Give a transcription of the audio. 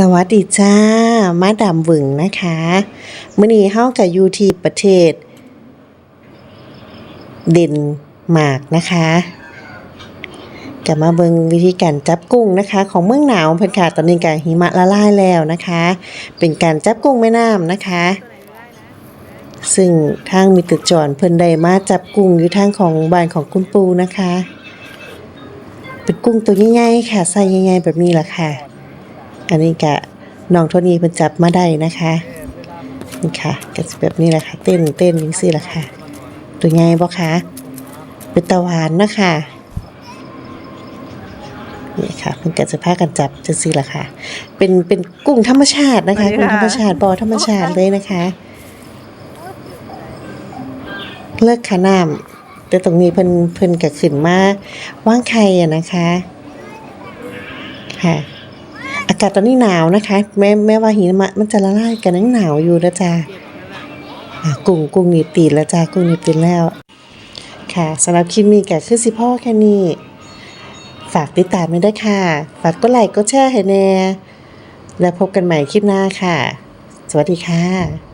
สวัสดีจ้า มาดามหวึงนะคะมื้อนี้เฮากับยูทีประเทศ เดนมาร์กนะคะกลับมาเบิงวิธีการจับกุ้งนะคะ ของเมืองหนาวเพิ่นค่ะตอนนี้ก็หิมะละลายแล้วนะคะ เป็นการจับกุ้งแม่น้ำนะคะ ซึ่งทางมิตรจรเพิ่นได้มาจับกุ้งอยู่ทางของบ้านของคุณปูนะคะ เป็นกุ้งตัวใหญ่ๆค่ะไซส์ใหญ่ๆแบบนี้ละค่ะ อันนี้กะน้องโทนี่เพิ่นจับมาได้นะคะนี่ค่ะก็สิแบบนี้แหละค่ะ เต้นเต้นจังซี่ล่ะค่ะตัวใหญ่บ่คะเป็นตะหวานนะคะนี่ค่ะเพิ่นก็จะพากันจับจังซี่ล่ะค่ะ เป็นเป็นกุ้งธรรมชาตินะคะสวัสดีกุ้งค่ะธรรมชาติบ่อธรรมชาติเลยนะคะเลิกขาน้ำแต่ตรงนี้เพิ่นเพิ่นก็ขึ้นมาว่างไข่อะนะคะ ค่ะ อากาศตอนนี้หนาวนะคะ แม้แม้ว่าหิมะมันจะละลายกันยังหนาวอยู่นะจ๊ะกุ้งกุ้งหนีบตีนแล้วจ้ากุ้งหนีบตีแล้ว ค่ะสำหรับคลิปนี้ก็คือสิพ่อแค่นี้ ฝากติดตามไม่ได้ค่ะ ฝากกดไลค์กดแชร์ให้แน่ แล้วพบกันใหม่คลิปหน้าค่ะ สวัสดีค่ะ